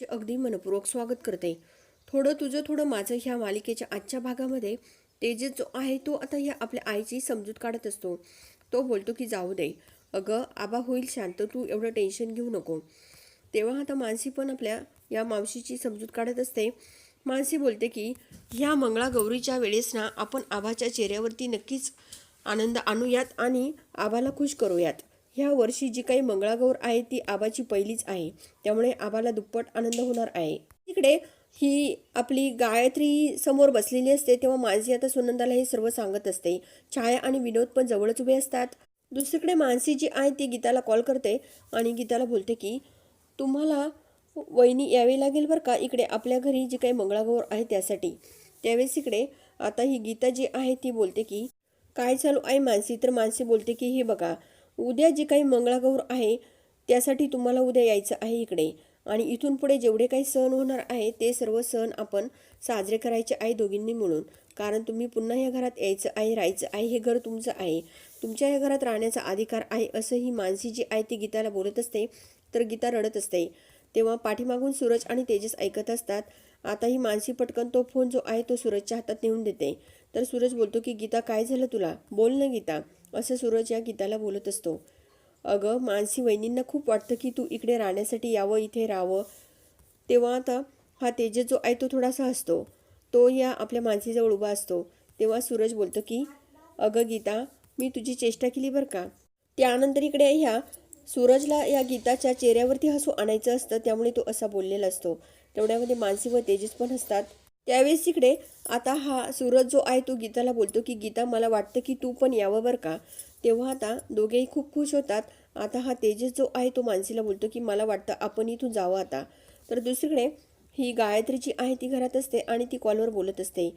जे अगदी मनपूर्वक स्वागत करते. थोडं तुझं थोडं माझं ह्या मालिकेच्या आजच्या भागामध्ये तेजस जो आहे तो आता ह्या आपल्या आईची समजूत काढत असतो. तो बोलतो की जाऊ दे. अगं आबा होईल शांत तू एवढं टेन्शन घेऊ नको. तेव्हा आता मानसी पण आपल्या या मावशीची समजूत काढत असते. मानसी बोलते की ह्या मंगळागौरीच्या वेळेस ना आपण आबाच्या चेहऱ्यावरती नक्कीच आनंद आणूयात आणि आबाला खुश करूयात. ह्या वर्षी जी काही मंगळागौर आहे ती आबाची पहिलीच आहे. त्यामुळे आबाला दुप्पट आनंद होणार आहे. तिकडे ही आपली गायत्री समोर बसलेली असते तेव्हा मानसी आता सुनंदाला हे सर्व सांगत असते. छाया आणि विनोद पण जवळच उभे असतात. दुसरीकडे मानसी जी आहे ती गीताला कॉल करते आणि गीताला बोलते की तुम्हाला वहिनी यावे लागेल बरं का? इकडे आपल्या घरी जी काही मंगळागौर आहे त्यासाठी. त्यावेळेस इकडे आता ही गीता जी आहे ती बोलते की काय चालू आहे मानसी? तर मानसी बोलते की हे बघा उद्या जे काही मंगळागौर आहे त्यासाठी तुम्हाला उद्या यायचं आहे इकडे. आणि इथून पुढे जेवढे काही सण होणार आहे ते सर्व सण आपण साजरे करायचे आहे दोघींनी मिळून. कारण तुम्ही पुन्हा या घरात यायचं आहे राहायचं आहे हे घर तुमचं आहे. तुमच्या या घरात राहण्याचा अधिकार आहे असं ही मानसी जी आहे ती गीताला बोलत असते. तर गीता रडत असते. तेव्हा पाठीमागून सूरज आणि तेजस ऐकत असतात. आता ही मानसी पटकन तो फोन जो आहे तो सूरजच्या हातात नेऊन देते. तर सूरज बोलतो की गीता काय झालं तुला? बोल ना गीता. असं सूरज या गीताला बोलत असतो. अगं मानसी वहिनींना खूप वाटतं की तू इकडे राहण्यासाठी यावं इथे राहावं. तेव्हा आता हा तेजस जो आहे तो थोडासा हसतो. तो या आपल्या मानसीजवळ उभा असतो. तेव्हा सूरज बोलतो की अगं गीता मी तुझी चेष्टा केली बरं का? त्यानंतर इकडे ह्या सूरजला या गीताच्या चेहऱ्यावरती हसू आणायचं असतं त्यामुळे तो असा बोललेला असतो. तेवढ्यामध्ये मानसी व तेजस पण हसतात. त्यावेळेस तिकडे आता हा सूरज जो आहे तो गीताला बोलतो की गीता मला वाटतं की तू पण यावं बरं का? तेव्हा आता दोघेही खूप खुश होतात. आता हा तेजस जो आहे तो मानसीला बोलतो की मला वाटतं आपण इथून जावं आता. तर दुसरीकडे ही गायत्री जी आहे ती घरात असते आणि ती कॉलवर बोलत असते.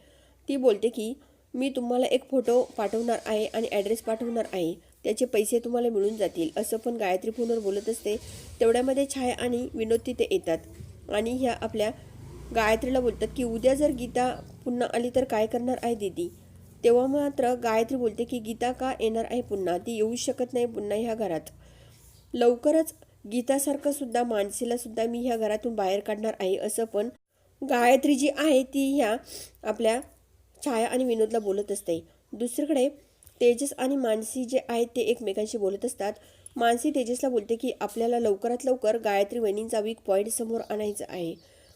ती बोलते की मी तुम्हाला एक फोटो पाठवणार आहे आणि ॲड्रेस पाठवणार आहे. त्याचे पैसे तुम्हाला मिळून जातील. असं पण गायत्री फोनवर बोलत असते. तेवढ्यामध्ये छाया आणि विनोद तिथे येतात. आणि ह्या आपल्या गायत्रीला बोलतात की उद्या जर गीता पुन्हा आली तर काय करणार आहे दीदी? तेव्हा मात्र गायत्री बोलते की गीता का येणार आहे पुन्हा? ती येऊ शकत नाही पुन्हा ह्या घरात. लवकरच गीतासारखं सुद्धा मानसीला सुद्धा मी ह्या घरातून बाहेर काढणार आहे असं पण गायत्री जी आहे ती ह्या आपल्या छाया आणि विनोदला बोलत असते. दुसरीकडे तेजस आणि मानसी जे आहेत ते एकमेकांशी बोलत असतात. मानसी तेजसला बोलते की आपल्याला लवकरात लवकर गायत्री वहिनींचा वीक पॉईंट समोर आणायचा आहे.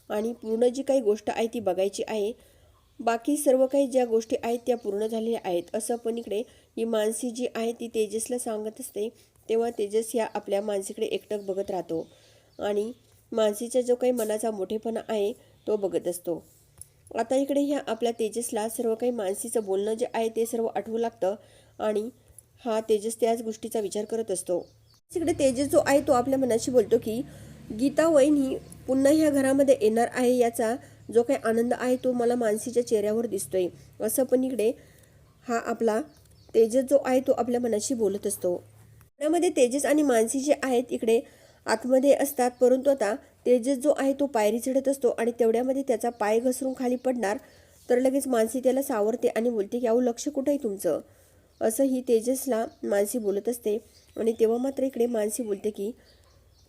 आणि पूर्ण जी काही गोष्ट आहे ती बघायची आहे. बाकी सर्व काही ज्या गोष्टी आहेत त्या पूर्ण झालेल्या आहेत. असं पण इकडे ही मानसी जी आहे ती तेजसला सांगत असते. तेव्हा तेजस ह्या आपल्या मानसीकडे एकटक बघत राहतो. आणि मानसीचा जो काही मनाचा मोठेपणा आहे तो बघत असतो. आता इकडे ह्या आपल्या तेजसला सर्व काही मानसीचं बोलणं जे आहे ते सर्व आठवू लागतं. आणि हा तेजस त्याच गोष्टीचा विचार करत असतो. तिकडे तेजस जो आहे तो आपल्या मनाशी बोलतो की गीता वहिनी पुन्हा ह्या घरामध्ये येणार आहे याचा जो काही आनंद आहे तो मला मानसीच्या चेहऱ्यावर दिसतोय. असं पण इकडे हा आपला तेजस जो आहे तो आपल्या मनाशी बोलत असतो. त्यामध्ये तेजस आणि मानसी जे आहेत इकडे आतमध्ये असतात परंतु आता तेजस जो आहे तो पायरी चढत असतो आणि तेवढ्यामध्ये त्याचा पाय घसरून खाली पडणार तर लगेच मानसी त्याला सावरते आणि बोलते की अहो लक्ष कुठं आहे तुमचं? असं ही तेजसला मानसी बोलत असते. आणि तेव्हा मात्र इकडे मानसी बोलते की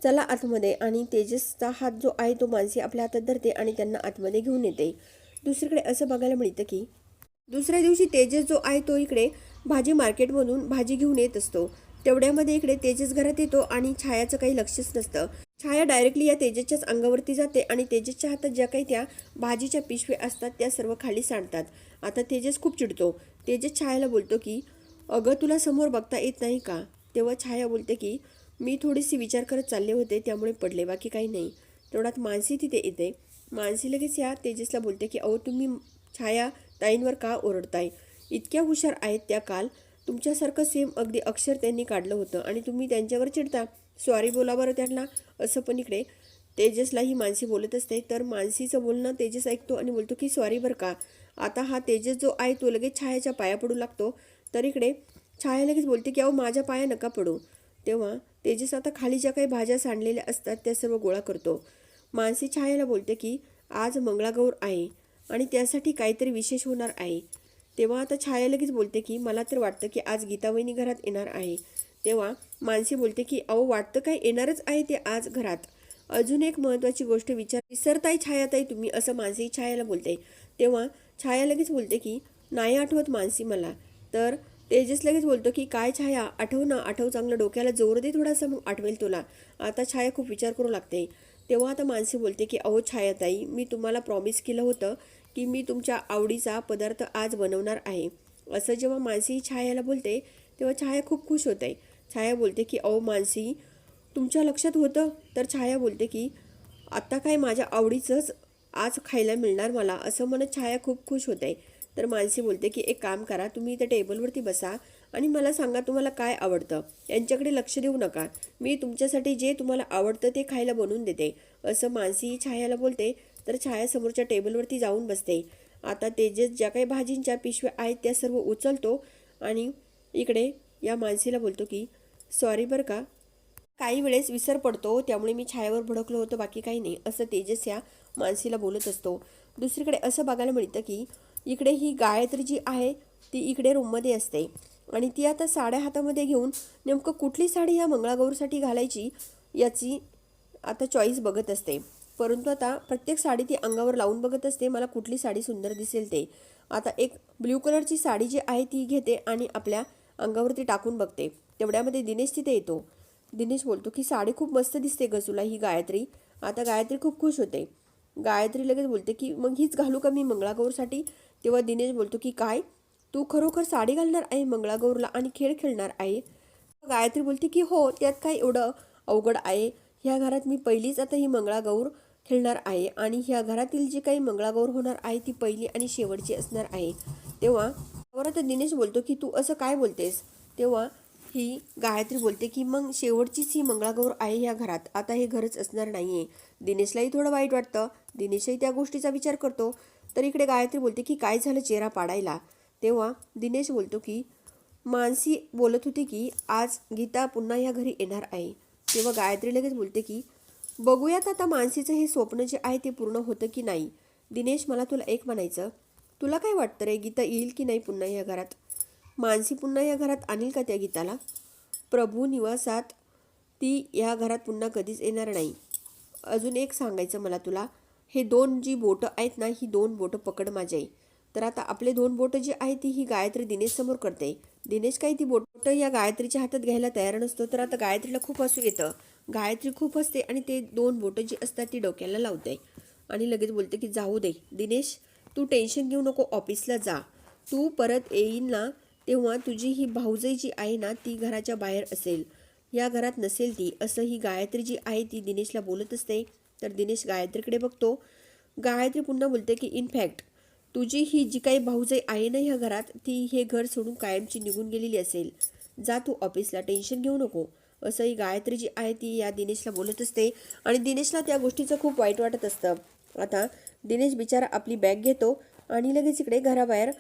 चला आतमध्ये आणि तेजसचा हात जो आहे तो मानसी आपल्या हातात धरते आणि त्यांना आतमध्ये घेऊन येते. दुसरीकडे असं बघायला मिळतं की दुसऱ्या दिवशी तेजस जो आहे तो इकडे भाजी मार्केटमधून भाजी घेऊन येत असतो. तेवढ्यामध्ये इकडे तेजस घरात येतो आणि छायाचं काही लक्षच नसतं. छाया डायरेक्टली या तेजसच्याच अंगावरती जाते आणि तेजसच्या हातात ज्या काही त्या भाजीच्या पिशव्या असतात त्या सर्व खाली सांडतात. आता तेजस खूप चिडतो. तेजस छायाला बोलतो की अगं तुला समोर बघता येत नाही का? तेव्हा छाया बोलते की मी थोडीशी विचार करत चालले होते त्यामुळे पडले. बाकी काही नाही. तेवढ्यात मानसी तिथे येते. मानसी लगेच या तेजसला बोलते की अहो तुम्ही छाया ताईंवर का ओरडताय? इतक्या हुशार आहेत त्या काल. तुमच्यासारखं सेम अगदी अक्षर त्यांनी काढलं होतं आणि तुम्ही त्यांच्यावर चिडता. सॉरी बोला बरं त्यांना. असं पण इकडे तेजसलाही मानसी बोलत असते. तर मानसीचं बोलणं तेजस ऐकतो आणि बोलतो की सॉरी बरं का. आता हा तेजस जो आहे तो लगेच छायाच्या पाया पडू लागतो. तर इकडे छाया लगेच बोलते की अहो माझ्या पाया नका पडू. तेव्हा तेजस आता खाली ज्या काही भाज्या सांडलेल्या असतात त्या सर्व गोळा करतो. मानसी छायाला बोलते की आज मंगळागौर आहे आणि त्यासाठी काहीतरी विशेष होणार आहे. तेव्हा आता छाया लगेच बोलते की मला तर वाटतं की आज गीतावहिनी घरात येणार आहे. तेव्हा मानसी बोलते की अहो वाटतं काय येणारच आहे ते आज घरात. अजून एक महत्त्वाची गोष्ट विचार विसरताय छायाताई तुम्ही असं मानसी छायाला बोलते. तेव्हा छाया लगेच बोलते की नाही आठवत मानसी मला. तर तेजस लगेच बोलतो की काय छाया? आठव ना आठव चांगलं डोक्याला जोर दे थोडासा मग आठवेल तुला. आता छाया खूप विचार करू लागते. तेव्हा आता मानसी बोलते की अहो छायाताई मी तुम्हाला प्रॉमिस केलं होतं की मी तुमच्या आवडीचा पदार्थ आज बनवणार आहे. असं जेव्हा मानसी छायाला बोलते तेव्हा छाया खूप खुश होते. छाया बोलते की अहो मानसी तुमच्या लक्षात होतं? तर छाया बोलते की आत्ता काय माझ्या आवडीचंच आज खायला मिळणार मला? असं म्हणत छाया खूप खुश होते. तर मानसी बोलते की एक काम करा तुम्ही इथं टेबलवरती बसा आणि मला सांगा तुम्हाला काय आवडतं. यांच्याकडे लक्ष देऊ नका. मी तुमच्यासाठी जे तुम्हाला आवडतं ते खायला बनवून देते. असं मानसी छायाला बोलते. तर छाया समोरच्या टेबलवरती जाऊन बसते. आता तेजस ज्या काही भाजींच्या पिशव्या आहेत त्या सर्व उचलतो आणि इकडे या मानसीला बोलतो की सॉरी बरं का. काही वेळेस विसर पडतो त्यामुळे मी छायावर भडकलो होतो बाकी काही नाही. असं तेजस या मानसीला बोलत असतो. दुसरीकडे असं बघायला मिळतं की इकडे ही गायत्री जी आहे ती इकडे रूममध्ये असते. आणि ती आता साड्या हातामध्ये घेऊन नेमकं कुठली साडी ह्या मंगळागौरसाठी घालायची याची आता चॉईस बघत असते. परंतु आता प्रत्येक साडी ती अंगावर लावून बघत असते मला कुठली साडी सुंदर दिसेल ते. आता एक ब्ल्यू कलरची साडी जी आहे ती घेते आणि आपल्या अंगावरती टाकून बघते. तेवढ्यामध्ये दिनेश तिथे येतो. दिनेश बोलतो की साडी खूप मस्त दिसते गसूला ही गायत्री. आता गायत्री खूप खुश होते. गायत्री लगेच बोलते की मग हीच घालू का मी मंगळागौरसाठी? तेव्हा दिनेश बोलतो की काय? तू खरोखर साडी घालणार आहे मंगळागौरला आणि खेळ खेळणार आहे? गायत्री बोलते की हो त्यात काय एवढं अवघड आहे? ह्या घरात मी पहिलीच आता ही मंगळागौर खेळणार आहे आणि ह्या घरातील जी काही मंगळागौर होणार आहे ती पहिली आणि शेवटची असणार आहे. तेव्हा त्यावर आता दिनेश बोलतो की तू असं काय बोलतेस? तेव्हा ही गायत्री बोलते की मग शेवटचीच ही मंगळागौर आहे ह्या घरात. आता हे घरच असणार नाही आहे दिनेशलाही थोडं वाईट वाटतं. दिनेशही त्या गोष्टीचा विचार करतो. तर इकडे गायत्री बोलते की काय झालं चेहरा पाडायला? तेव्हा दिनेश बोलतो की मानसी बोलत होती की आज गीता पुन्हा या घरी येणार आहे. तेव्हा गायत्री लगेच बोलते की बघूयात आता मानसीचं हे स्वप्न जे आहे ते पूर्ण होतं की नाही. दिनेश मला तुला एक म्हणायचं. तुला काय वाटतं रे गीता येईल की नाही पुन्हा या घरात? मानसी पुन्हा या घरात आणील का त्या गीताला? प्रभू निवासात ती या घरात पुन्हा कधीच येणार नाही. अजून एक सांगायचं मला तुला. हे दोन जी बोटं आहेत ना ही दोन बोटं पकड माझी. आई तर आता आपले दोन बोटं जी आहे ती ही गायत्री दिनेश समोर करते. दिनेश काही ती बोटं या गायत्रीच्या हातात घ्यायला तयार नसतो तर आता गायत्रीला खूप हसू येतं. गायत्री खूप हसते आणि ते दोन बोटं जी असतात ती डोक्याला लावते. आणि लगेच बोलते की जाऊ दे दिनेश तू टेन्शन घेऊ नको ऑफिसला जा. तू परत येईन ना तेव्हा तुझी ही भाऊजाई जी आहे ना ती घराच्या बाहेर असेल. या घरात नसेल ती. असं ही गायत्री जी आहे ती दिनेशला बोलत असते. तर दिनेश गायत्रीकडे बघतो. गायत्री पुन्हा बोलते की इनफॅक्ट तुझी ही जी काही भाऊजाई आहे ना ह्या घरात ती हे घर सोडून कायमची निघून गेलेली असेल. जा तू ऑफिसला टेन्शन घेऊ नको. असं ही गायत्री जी आहे ती या दिनेशला बोलत असते. आणि दिनेशला त्या गोष्टीचं खूप वाईट वाटत असतं. आता दिनेश बिचारा आपली बॅग घेतो आणि लगेच इकडे घराबाहेर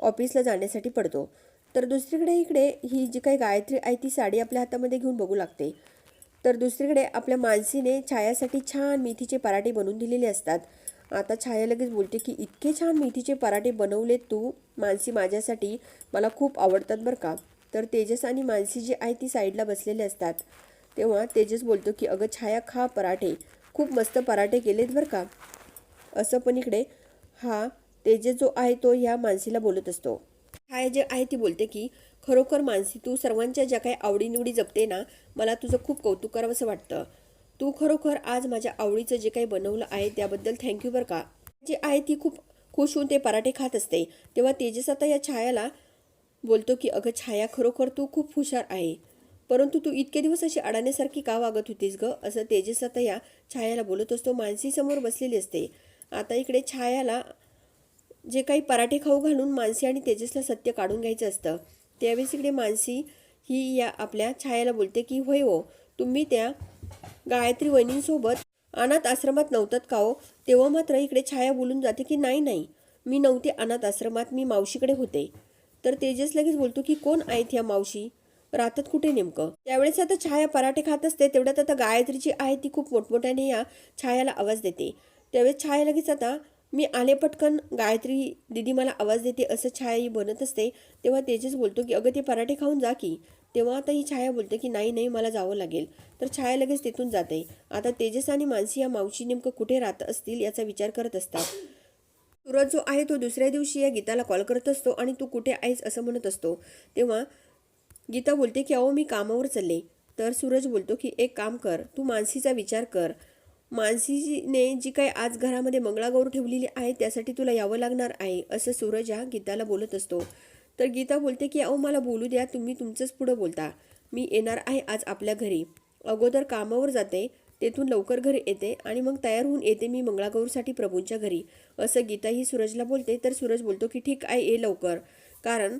ऑफिसला जाण्यासाठी पडतो. तर दुसरीकडे इकडे ही जी काही गायत्री आहे ती साडी आपल्या हातामध्ये घेऊन बघू लागते. तर दुसरीकडे आपल्या मानसीने छायासाठी छान मेथीचे पराठे बनवून दिलेले असतात. आता छाया लगेच बोलते की इतके छान मेथीचे पराठे बनवलेत तू मानसी माझ्यासाठी. मला खूप आवडतात बरं का. तर तेजस आणि मानसी जी आहे ती साईडला बसलेले असतात. तेव्हा तेजस बोलतो की अगं छाया खा पराठे. खूप मस्त पराठे केलेत बरं का. असं पण इकडे हा तेजस जो आहे तो ह्या मानसीला बोलत असतो. छाया जे आहे ती बोलते की खरोखर मानसी तू सर्वांच्या ज्या काही आवडीनिवडी जपते ना मला तुझं खूप कौतुक करावंसं वाटतं. तू खरोखर आज माझ्या आवडीचं जे काही बनवलं आहे त्याबद्दल थँक्यू बरं का? जी आहे ती खूप खुश होऊन ते पराठे खात असते. तेव्हा तेजस आता या छायाला बोलतो की अगं छाया खरोखर तू खूप हुशार आहे. परंतु तू इतके दिवस अशी अडाण्यासारखी का वागत होतीस ग? असं तेजस आता या छायाला बोलत असतो. मानसीसमोर बसलेली असते. आता इकडे छायाला जे काही पराठे खाऊ घालून मानसी आणि तेजसला सत्य काढून घ्यायचं असतं. त्यावेळेस इकडे मानसी ही या आपल्या छायाला बोलते की होय हो तुम्ही त्या गायत्री वहिनींसोबत अनाथ आश्रमात नव्हतात का हो? तेव्हा मात्र इकडे छाया बोलून जाते की नाही नाही मी नव्हते अनाथ आश्रमात मी मावशीकडे होते. तर तेजस लगेच बोलतो की कोण आहेत या मावशी? राहतात कुठे नेमकं? त्यावेळेस आता छाया पराठे खात असते तेवढ्यात आता गायत्री जी आहे ती खूप मोठमोठ्याने या छायाला आवाज देते. त्यावेळेस छाया लगेच आता मी आले पटकन गायत्री दिदी मला आवाज देते असं छाया ही बनत असते. तेव्हा तेजस बोलतो की अगं ते पराठे खाऊन जा की. तेव्हा आता ही छाया बोलते की नाही नाही मला जावं लागेल. तर छाया लगेच तिथून जाते. आता तेजस आणि मानसी या मावशी नेमकं कुठे राहत असतील याचा विचार करत असतात. सूरज जो आहे तो दुसऱ्या दिवशी या गीताला कॉल करत असतो आणि तू कुठे आहेस असं म्हणत असतो. तेव्हा गीता बोलते की अहो मी कामावर चालले. तर सूरज बोलतो की एक काम कर तू मानसीचा विचार कर. मानसीने जी काही आज घरामध्ये मंगळागौर ठेवलेली आहे त्यासाठी तुला यावं लागणार आहे असं सूरज हा गीताला बोलत असतो. तर गीता बोलते की अहो मला बोलू द्या तुम्ही तुमचंच पुढं बोलता. मी येणार आहे आज आपल्या घरी. अगोदर कामावर जाते तेथून लवकर घरी येते आणि मग तयार होऊन येते मी मंगळागौरसाठी प्रभूंच्या घरी. असं गीता ही सूरजला बोलते. तर सूरज बोलतो की ठीक आहे ये लवकर. कारण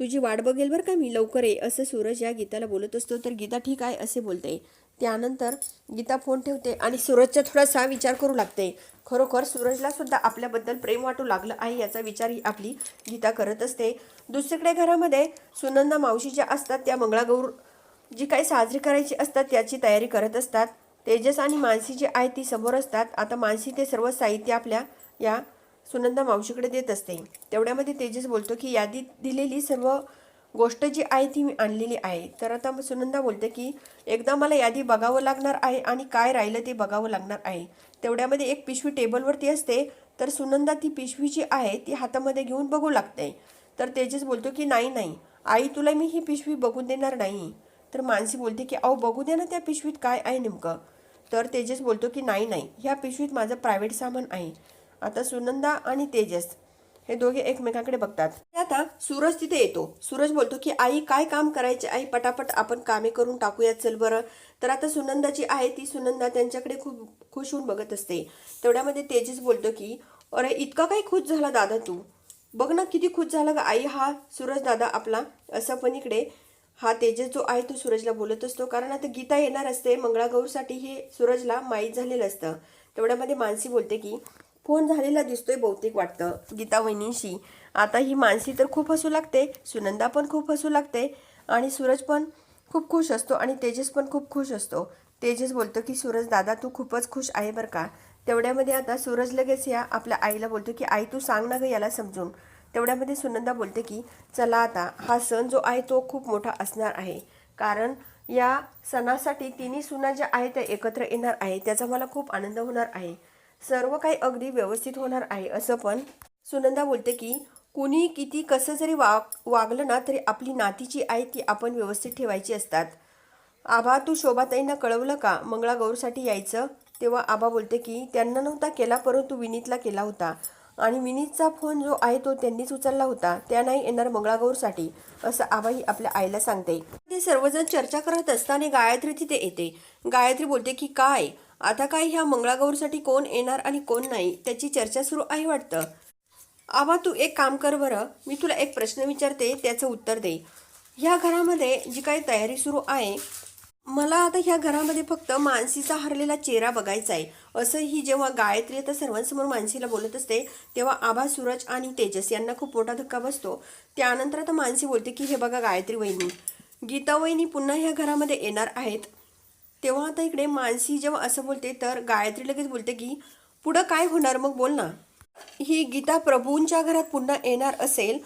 तुझी वाट बघेल बरं का मी लवकर ये. असं सूरज या गीताला बोलत असतो. तर गीता ठीक आहे असे बोलते. त्यानंतर गीता फोन ठेवते आणि सूरजचा थोडासा विचार करू लागते. खरोखर सूरजला सुद्धा आपल्याबद्दल प्रेम वाटू लागलं आहे याचा विचार ही आपली गीता करत असते. दुसरीकडे घरामध्ये सुनंदा मावशी ज्या असतात त्या मंगळागौर जी काही साजरी करायची असतात त्याची तयारी करत असतात. तेजस आणि मानसी जी आहे ती समोर असतात. आता मानसी ते सर्व साहित्य आपल्या या सुनंदा मावशीकडे देत असते. तेवढ्यामध्ये तेजस बोलतो की यादीत दिलेली सर्व गोष्ट जी आहे ती मी आणलेली आहे. तर आता सुनंदा बोलते की एकदा मला यादी बघावं लागणार आहे आणि काय राहिलं ते बघावं लागणार आहे. तेवढ्यामध्ये एक पिशवी टेबलवरती असते. तर सुनंदा ती पिशवी जी आहे ती हातामध्ये घेऊन बघू लागते. तर तेजस बोलतो की नाही नाही. आई तुला मी ही पिशवी बघून देणार नाही. तर मानसी बोलते की अहो बघू दे ना त्या पिशवीत काय आहे नेमकं. तर तेजस बोलतो की नाही नाही. ह्या पिशवीत माझं प्रायव्हेट सामान आहे. आता सुनंदा आणि तेजस हे दोघे एकमेकांकडे बघतात. आता सूरज तिथे येतो. सूरज बोलतो की आई काय काम करायचे? आई पटापट आपण कामे करून टाकूयात चल बरं. तर आता सुनंदा जी आहे ती सुनंदा त्यांच्याकडे खूप खुश होऊन बघत असते. तेवढ्यामध्ये तेजस बोलतो की अरे इतका काही खुश झाला दादा तू? बघ ना किती खुश झाला का आई हा सूरज दादा आपला असं पण इकडे हा तेजस जो आहे तो सूरजला बोलत असतो. कारण आता गीता येणार असते. मंगळागौरसाठी हे सूरजला माहीत झालेलं असतं. तेवढ्यामध्ये मानसी बोलते की फोन झालेला दिसतोय बहुतेक वाटतं गीता वहिनींशी. आता ही मानसी तर खूप हसू लागते सुनंदा पण खूप हसू लागते आणि सूरज पण खूप खुश असतो आणि तेजस पण खूप खुश असतो. तेजस बोलतो की सूरज दादा तू खूपच खुश आहे बरं का? तेवढ्यामध्ये आता सूरज लगेच या आपल्या आईला बोलतो की आई तू सांग ना गं याला समजून. तेवढ्यामध्ये सुनंदा बोलते की चला आता हा सण जो आहे तो खूप मोठा असणार आहे. कारण या सणासाठी तिन्ही सुना ज्या आहेत त्या एकत्र येणार आहे त्याचा मला खूप आनंद होणार आहे. सर्व काही अगदी व्यवस्थित होणार आहे असं पण सुनंदा बोलते की कुणी किती कसं जरी वाग वागलं ना तरी आपली नातीची आई ती आपण व्यवस्थित ठेवायची असतात. आबा तू शोभाताईंना कळवलं का? मंगळागौरसाठी यायचं. तेव्हा आबा बोलते की त्यांना नव्हता केला परंतु विनीतला केला होता. आणि विनीतचा फोन जो आहे तो त्यांनीच उचलला होता. त्या नाही येणार मंगळागौरसाठी असं आबाही आपल्या आईला सांगते. ते सर्वजण चर्चा करत असताना गायत्री तिथे येते. गायत्री बोलते की काय? आता काय ह्या मंगळागौरसाठी कोण येणार आणि कोण नाही? त्याची चर्चा सुरू आहे वाटतं. आबा तू एक काम कर बरं. मी तुला एक प्रश्न विचारते त्याचं उत्तर दे. ह्या घरामध्ये जी काही तयारी सुरू आहे मला आता ह्या घरामध्ये फक्त मानसीचा हरलेला चेहरा बघायचा आहे. असं ही जेव्हा गायत्री आता सर्वांसमोर मानसीला बोलत असते तेव्हा आभा सूरज आणि तेजस यांना खूप मोठा धक्का बसतो. त्यानंतर आता मानसी बोलते की हे बघा गायत्री वहिनी गीता वहिनी पुन्हा ह्या घरामध्ये येणार आहेत. तेव्हा आता इकडे मानसी जेव्हा असं बोलते तर गायत्री लगेच बोलते की पुढं काय होणार मग बोल ना. ही गीता प्रभूंच्या घरात पुन्हा येणार असेल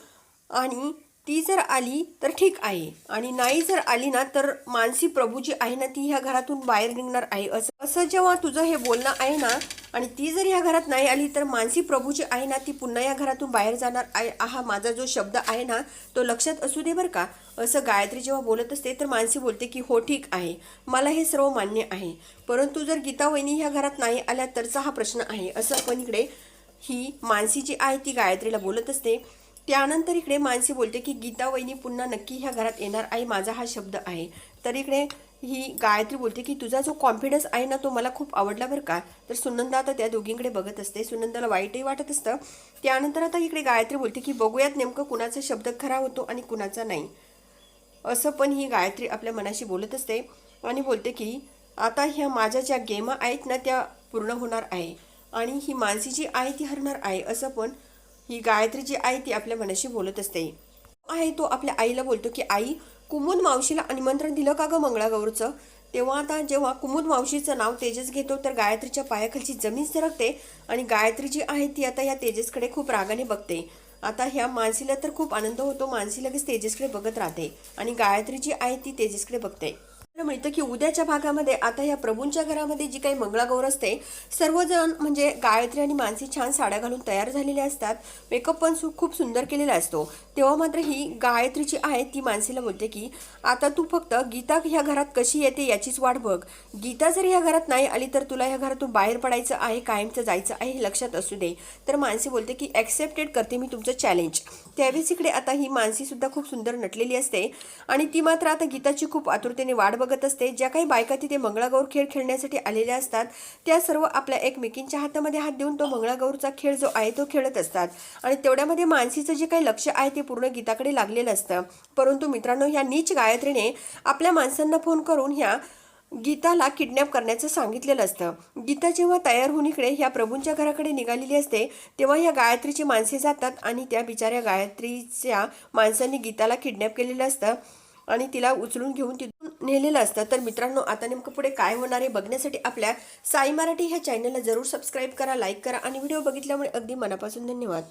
आणि ती जर आली तर ठीक आहे. आणि नाही जर आली ना तर मानसी प्रभू जी आहे ना ती ह्या घरातून बाहेर निघणार आहे. असं असं जेव्हा तुझं हे बोलणं आहे ना आणि ती जर ह्या घरात नाही आली तर मानसी प्रभू जी आहे ना ती पुन्हा या घरातून बाहेर जाणार आहे. हा माझा जो शब्द आहे ना तो लक्षात असू दे बरं का. असं गायत्री जेव्हा बोलत असते तर मानसी बोलते की हो ठीक आहे. मला हे सर्व मान्य आहे. परंतु जर गीता वहिनी ह्या घरात नाही आल्या तरचा हा प्रश्न आहे. असं आपण इकडे ही मानसी जी आहे ती गायत्रीला बोलत असते. त्यानंतर इकडे मानसी बोलते की गीता वहिनी पुन्हा नक्की ह्या घरात येणार आहे माझा हा शब्द आहे. तर इकडे ही गायत्री बोलते की तुझा जो कॉन्फिडन्स आहे ना तो मला खूप आवडला बरं का. तर सुनंदा आता त्या दोघींकडे बघत असते. सुनंदाला वाईटही वाटत असतं. त्यानंतर आता इकडे गायत्री बोलते की बघूयात नेमकं कुणाचा शब्द खरा होतो आणि कुणाचा नाही. असं पण ही गायत्री आपल्या मनाशी बोलत असते आणि बोलते की आता ह्या माझ्या ज्या गेमा आहेत ना त्या पूर्ण होणार आहे आणि ही मानसी जी आहे ती हरणार आहे. असं पण ही गायत्री जी आहे ती आपल्या मनाशी बोलत असते. आहे तो आपल्या आईला बोलतो की आई कुमुद मावशीला निमंत्रण दिलं का गं मंगळागौरचं? तेव्हा आता जेव्हा कुमुद मावशीचं नाव तेजस घेतो तर गायत्रीच्या पायाखालची जमीन सरकते आणि गायत्री जी आहे ती आता या तेजसकडे खूप रागाने बघते. आता ह्या मानसीला तर खूप आनंद होतो मानसी लगेच तेजसकडे बघत राहते आणि गायत्री जी आहे ती तेजसकडे बघते. मिळतं की उद्याच्या भागामध्ये आता या प्रभूंच्या घरामध्ये जी काही मंगळागौर असते सर्वजण म्हणजे गायत्री आणि मानसी छान साड्या घालून तयार झालेल्या असतात. मेकअप पण खूप सुंदर केलेला असतो. तेव्हा मात्र ही गायत्री जी आहे ती मानसीला बोलते की आता तू फक्त गीता ह्या घरात कशी येते याचीच वाट बघ. गीता जर ह्या घरात नाही आली तर तुला ह्या घरातून बाहेर पडायचं आहे कायमचं जायचं आहे हे लक्षात असू दे. तर मानसी बोलते की ॲक्सेप्टेड करते मी तुमचं चॅलेंज त्यावेळेस इकडे आता ही मानसीसुद्धा खूप सुंदर नटलेली असते आणि ती मात्र आता गीताची खूप आतुरतेने वाट बघत असते. ज्या काही बायका तिथे मंगळागौर खेळ खेळण्यासाठी आलेल्या असतात त्या सर्व आपल्या एकमेकींच्या हातामध्ये हात देऊन तो मंगळागौरचा खेळ जो आहे तो खेळत असतात. आणि तेवढ्यामध्ये मानसीचं जे काही लक्ष आहे ते पूर्ण गीताकडे लागलेलं असतं. परंतु मित्रांनो ह्या नीच गायत्रीने आपल्या माणसांना फोन करून ह्या गीताला किडनॅप करण्याचं सांगितलेलं असतं. गीता जेव्हा तयार होऊन इकडे ह्या प्रभूंच्या घराकडे निघालेली असते तेव्हा ह्या गायत्रीची माणसे जातात आणि त्या बिचाऱ्या गायत्रीच्या माणसांनी गीताला किडनॅप केलेलं असतं आणि तिला उचलून घेऊन तिथून नेलेलं असतं. तर मित्रांनो आता नेमकं पुढे काय होणार आहे बघण्यासाठी आपल्या साई मराठी ह्या चॅनलला जरूर सबस्क्राईब करा लाईक करा आणि व्हिडिओ बघितल्यामुळे अगदी मनापासून धन्यवाद.